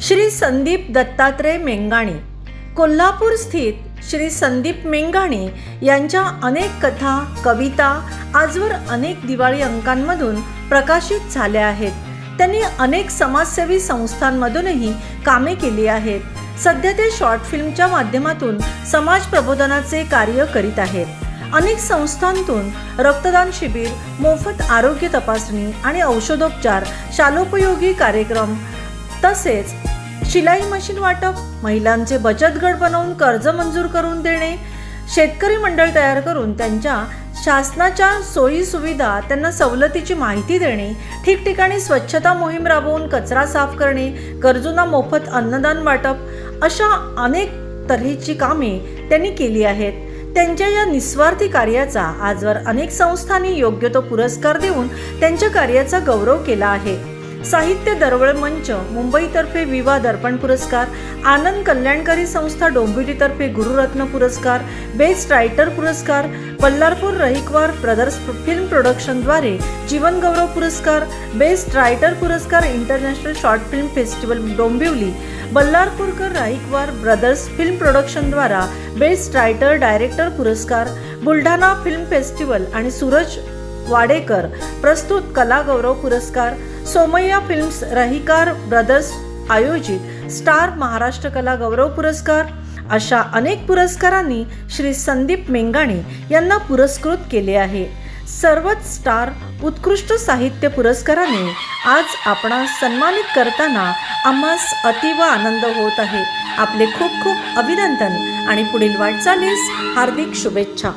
श्री संदीप दत्तात्रय मेंगाणी कोल्हापूर स्थित श्री संदीप मेंगाणी यांच्या अनेक कथा कविता आजवर अनेक दिवाळी अंकांमधून प्रकाशित झाल्या आहेत. त्यांनी अनेक समाजसेवी संस्थांमधूनही कामे केली आहेत. सध्या ते शॉर्ट फिल्मच्या माध्यमातून समाज प्रबोधनाचे कार्य करीत आहेत. अनेक संस्थांतून रक्तदान शिबिर मोफत आरोग्य तपासणी आणि औषधोपचार शालोपयोगी कार्यक्रम तसेच शिलाई मशीन वाटप महिलांचे बचत गट बनवून कर्ज मंजूर करून देणे शेतकरी मंडळ तयार करून त्यांच्या शासनाच्या सोयी सुविधा त्यांना सवलतीची माहिती देणे ठिकठिकाणी स्वच्छता मोहीम राबवून कचरा साफ करणे गरजूंना मोफत अन्नदान वाटप अशा अनेक तऱ्हेची कामे त्यांनी केली आहेत. त्यांच्या या निस्वार्थी कार्याचा आजवर अनेक संस्थांनी योग्य तो पुरस्कार देऊन त्यांच्या कार्याचा गौरव केला आहे. साहित्य दरवळ मंच मुंबईतर्फे विवा दर्पण पुरस्कार आनंद कल्याणकारी संस्था डोंबिवलीतर्फे गुरुरत्न पुरस्कार बेस्ट रायटर पुरस्कार बल्लारपूर रहिकवार ब्रदर्स फिल्म प्रोडक्शनद्वारे जीवनगौरव पुरस्कार बेस्ट रायटर पुरस्कार international short film festival Dombivli Ballarpurkar Raikwar brothers film प्रोडक्शनद्वारा best writer director पुरस्कार बुलढाणा फिल्म फेस्टिवल आणि सूरज वाडेकर प्रस्तुत कला गौरव पुरस्कार सोमय्या फिल्म्स रहिकार ब्रदर्स आयोजित स्टार महाराष्ट्र कला गौरव पुरस्कार अशा अनेक पुरस्कारांनी श्री संदीप मेंगाणे यांना पुरस्कृत केले आहे. सर्वच स्टार उत्कृष्ट साहित्य पुरस्काराने आज आपणास सन्मानित करताना आम्हास अतीव आनंद होत आहे. आपले खूप खूप अभिनंदन आणि पुढील वाटचालीस हार्दिक शुभेच्छा.